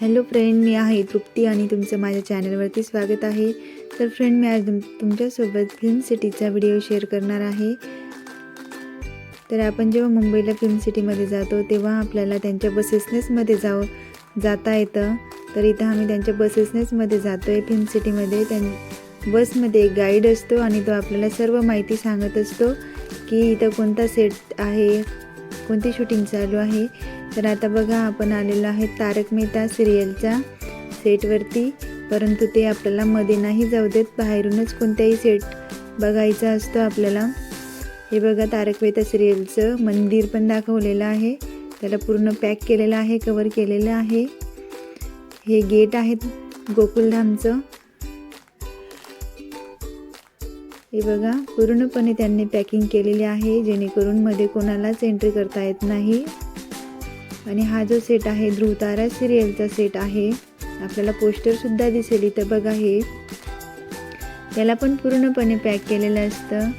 Hello friend मी आहे तृप्ती आणि तुमचं माझ्या चॅनलवरती स्वागत आहे. तर फ्रेंड मी आज तुम तुमच्यासोबत फिल्म सिटीचा व्हिडिओ शेअर करणार आहे. तर आपण जेव्हा मुंबईला फिल्म सिटीमध्ये जातो तेव्हा आपल्याला त्यांच्या बसेसनेसमध्ये जाव जाता येतं. तर इथं आम्ही त्यांच्या बसेसनेसमध्ये जातो आहे फिल्म सिटीमध्ये. त्यां बसमध्ये एक गाईड असतो आणि तो आपल्याला सर्व माहिती सांगत असतो की इथं कोणता सेट आहे कोणती शूटिंग चालू आहे. तर आता बघा आपण आलेलो आहे तारक मेहता सिरियलच्या सेटवरती. परंतु ते आपल्याला मध्ये नाही जाऊ देत. बाहेरूनच कोणत्याही सेट बघायचा असतो आपल्याला. हे बघा तारक मेहता सिरियलचं मंदिर पण दाखवलेलं आहे. त्याला पूर्ण पॅक केलेलं आहे कवर केलेलं आहे. हे गेट आहेत गोकुलधामचं. हे बघा पूर्णपणे त्यांनी पॅकिंग केलेली आहे जेणेकरून मध्ये कोणालाच एंट्री करता येत नाही. आणि हा जो सेट आहे ध्रुवतारा सिरियलचा सेट आहे. आपल्याला पोस्टरसुद्धा दिसेल इथं बघा हे. त्याला पण पूर्णपणे पॅक केलेलं असतं.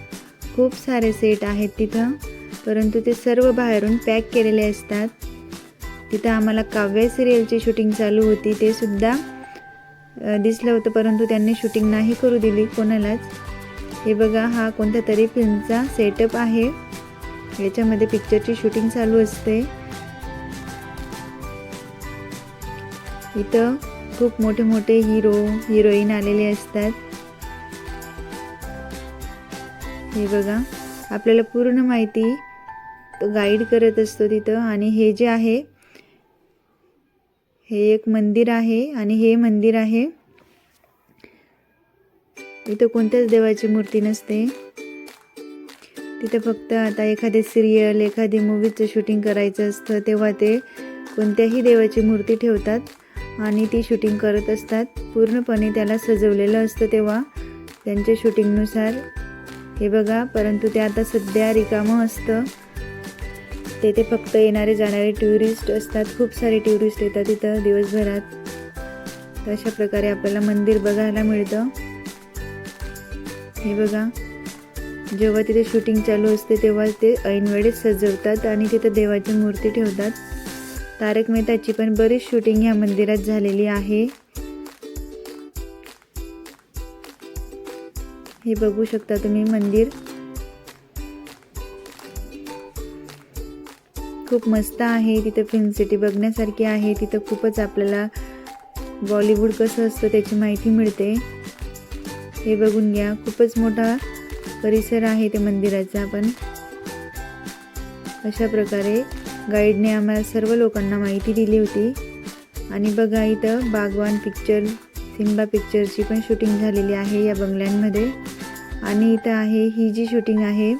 खूप सारे सेट आहेत तिथं परंतु ते सर्व बाहेरून पॅक केलेले असतात. तिथं आम्हाला काव्य सिरियलची शूटिंग चालू होती ते सुद्धा दिसलं होतं परंतु त्यांनी शूटिंग नाही करू दिली कोणालाच. हे बघा हा कोणत्या तरी फिल्मचा सेटअप आहे. याच्यामध्ये पिक्चरची शूटिंग चालू असते. इथं खूप मोठे मोठे हिरो हिरोईन आलेले असतात. हे बघा आपल्याला पूर्ण माहिती तो गाईड करत असतो तिथं आणि हे जे आहे हे एक मंदिर आहे आणि हे मंदिर आहे. इथं कोणत्याच देवाची मूर्ती नसते. तिथं फक्त आता एखादे सिरियल एखादी मूवीचं शूटिंग करायचं असतं तेव्हा ते कोणत्याही देवाची मूर्ती ठेवतात. आणि ती शूटिंग करत असतात. पूर्णपणे त्याला सजवलेलं असतं तेव्हा. त्यांच्या शूटिंगनुसार हे बघा परंतु ते आता सध्या रिकामं असतं. तेथे फक्त येणारे जाणारे टुरिस्ट असतात. खूप सारे टुरिस्ट येतात तिथं दिवसभरात. तर अशा प्रकारे आपल्याला मंदिर बघायला मिळतं. हे बघा. जेव्हा तिथे शूटिंग चालू असते तेव्हा ते ऐनवेळेस सजवतात आणि तिथं देवाची मूर्ती ठेवतात. तारक मेहताची पण बरीच शूटिंग ह्या मंदिरात झालेली आहे. हे बघू शकता तुम्ही मंदिर. खूप मस्त आहे तिथं फिल्म सिटी बघण्यासारखी आहे तिथं खूपच आपल्याला बॉलिवूड कसं असतं त्याची माहिती मिळते. हे बघून घ्या खूपच मोठा परिसर आहे ते मंदिराचा पण. अशा प्रकारे गाईडने आम्हाला सर्व लोकांना माहिती दिली होती. आणि बघा इथं बागवान पिक्चर सिम्बा पिक्चरची पण शूटिंग झालेली आहे या बंगल्यांमध्ये. आणि इथं आहे ही जी शूटिंग आहे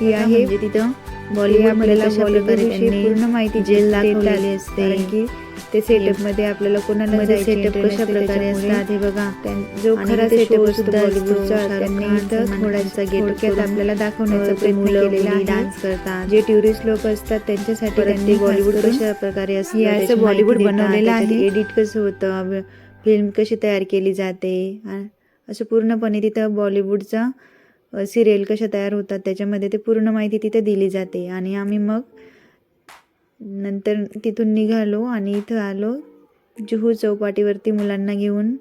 ही आहे म्हणजे तिथं बॉलिवूडमध्ये पूर्ण माहिती जेल दाखवलेली असते. की ते सेटअपमध्ये आपल्याला कोणाला सेटअप कशा प्रकारे असतात हे बघा. जो खरा सेटअप बॉलिवूडचा त्यांनी इथं थोडासा गेटक्यात आपल्याला दाखवण्याचा प्रयत्न केलेला आहे. डान्स करतात. जे टुरिस्ट लोक असतात त्यांच्यासाठी त्यांनी बॉलिवूड कशा प्रकारे असतं असं बॉलिवूड बनवलेलं आहे. एडिट कसं होतं फिल्म कशी तयार केली जाते असं पूर्णपणे तिथं बॉलिवूडचा सिरियल कशा तयार होतात त्याच्यामध्ये ते पूर्ण माहिती तिथे दिली जाते. आणि आम्ही मग नंतर तिथून निघालो आणि इथं आलो. जुहू चौपाटीवरती मुलांना घेऊन.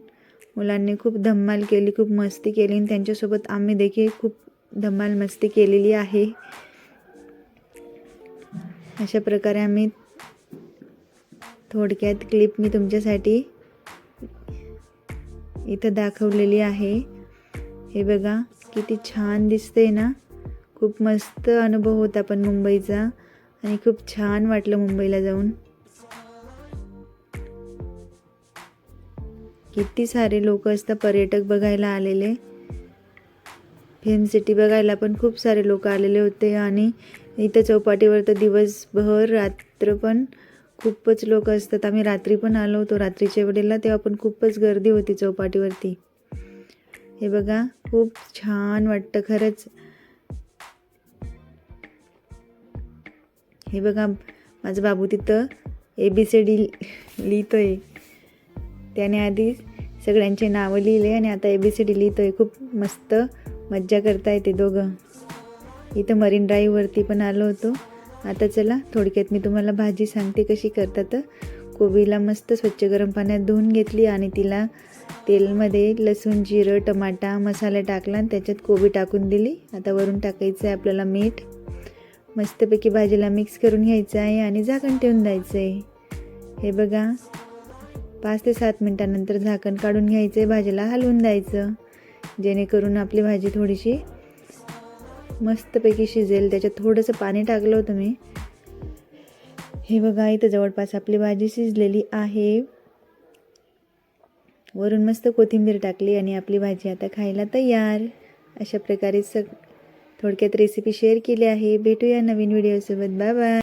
मुलांनी खूप धम्माल केली खूप मस्ती केली आणि त्यांच्यासोबत आम्ही देखील खूप धम्माल मस्ती केलेली आहे. अशा प्रकारे आम्ही थोडक्यात क्लिप मी तुमच्यासाठी इथं दाखवलेली आहे. हे बघा किती छान दिसते ना? खूप मस्त अनुभव होता पण मुंबईचा. आणि खूप छान वाटलं मुंबईला जाऊन. किती सारे लोक असतात पर्यटक बघायला आलेले. फिल्म सिटी बघायला पण खूप सारे लोक आलेले होते आणि इथं चौपाटीवर तर दिवसभर रात्र पण खूपच लोक असतात. आम्ही रात्री पण आलो होतो रात्रीच्या वेळेला तेव्हा पण खूपच गर्दी होती चौपाटीवरती. हे बघा खूप छान वाटतं खरंच. हे बघा माझा बाबू तिथं ए बी सी डी लिहितो आहे त्याने आधी सगळ्यांचे नावं लिहिले आणि आता ए बी सी डी लिहितो आहे खूप मस्त मज्जा करता येते दोघं. इथं मरीन ड्राईव्हवरती पण आलो होतो. आता चला थोडक्यात मी तुम्हाला भाजी सांगते कशी करतात. कोबीला मस्त स्वच्छ गरम पाण्यात धुवून घेतली आणि तिला तेलमध्ये लसूण जिरं टमाटा मसाला टाकला आणि त्याच्यात कोबी टाकून दिली. आता वरून टाकायचं आहे आपल्याला मीठ. मस्तपैकी भाजीला मिक्स करून घ्यायचं आहे आणि झाकण ठेवून द्यायचं आहे हे बघा पाच ते सात मिनटानंतर झाकण काढून घ्यायचं आहे भाजीला हलवून द्यायचं. जेणेकरून आपली भाजी थोडीशी मस्तपैकी शिजेल त्याच्यात थोडंसं पाणी टाकलं होतं मी. हे बघा इथं जवळपास आपली भाजी शिजलेली आहे. वरून मस्त कोथिंबीर टाकली आणि आपली भाजी आता खायला तयार. अशा प्रकारे सग थोडक्यात रेसिपी शेअर केली आहे. भेटूया नवीन व्हिडिओसोबत बाय बाय